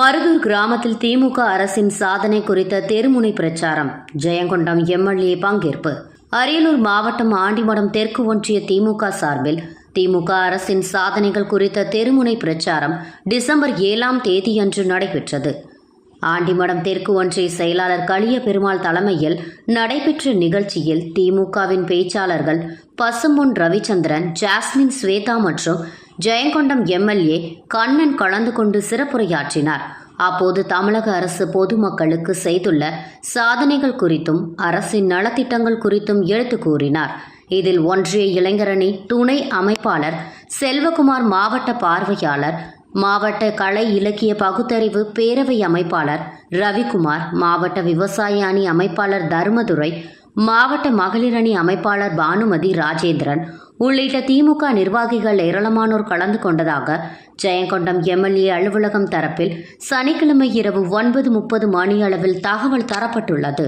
மருதூர் கிராமத்தில் திமுக அரசின் சாதனை குறித்த தெருமுனை பிரச்சாரம். ஜெயங்கொண்டம் எம்எல்ஏ பங்கேற்பு. அரியலூர் மாவட்டம் ஆண்டிமடம் தெற்கு ஒன்றிய திமுக சார்பில் திமுக அரசின் சாதனைகள் குறித்த தெருமுனை பிரச்சாரம் டிசம்பர் ஏழாம் தேதியன்று நடைபெற்றது. ஆண்டிமடம் தெற்கு ஒன்றிய செயலாளர் களிய பெருமாள் தலைமையில் நடைபெற்ற நிகழ்ச்சியில் திமுகவின் பேச்சாளர்கள் பசும்பொன் ரவிச்சந்திரன் ஜாஸ்மின் ஸ்வேதா மற்றும் ஜெயங்கொண்டம் எம்எல்ஏ கண்ணன் கலந்து கொண்டு சிறப்புரையாற்றினார். அப்போது தமிழக அரசு பொதுமக்களுக்கு செய்துள்ள சாதனைகள் குறித்தும் அரசின் நலத்திட்டங்கள் குறித்தும் எடுத்து கூறினார். இதில் ஒன்றிய இளைஞரணி துணை அமைப்பாளர் செல்வகுமார் மாவட்ட பார்வையாளர் மாவட்ட கலை இலக்கிய பகுத்தறிவு பேரவை அமைப்பாளர் ரவிக்குமார் மாவட்ட விவசாய அணி அமைப்பாளர் தர்மதுரை மாவட்ட மகளிர் அணி அமைப்பாளர் பானுமதி ராஜேந்திரன் உள்ளிட்ட திமுக நிர்வாகிகள் ஏராளமானோர் கலந்து கொண்டதாக ஜெயங்கொண்டம் எம்எல்ஏ அலுவலகம் தரப்பில் சனிக்கிழமை இரவு ஒன்பது முப்பது மணி அளவில் தகவல் தரப்பட்டுள்ளது.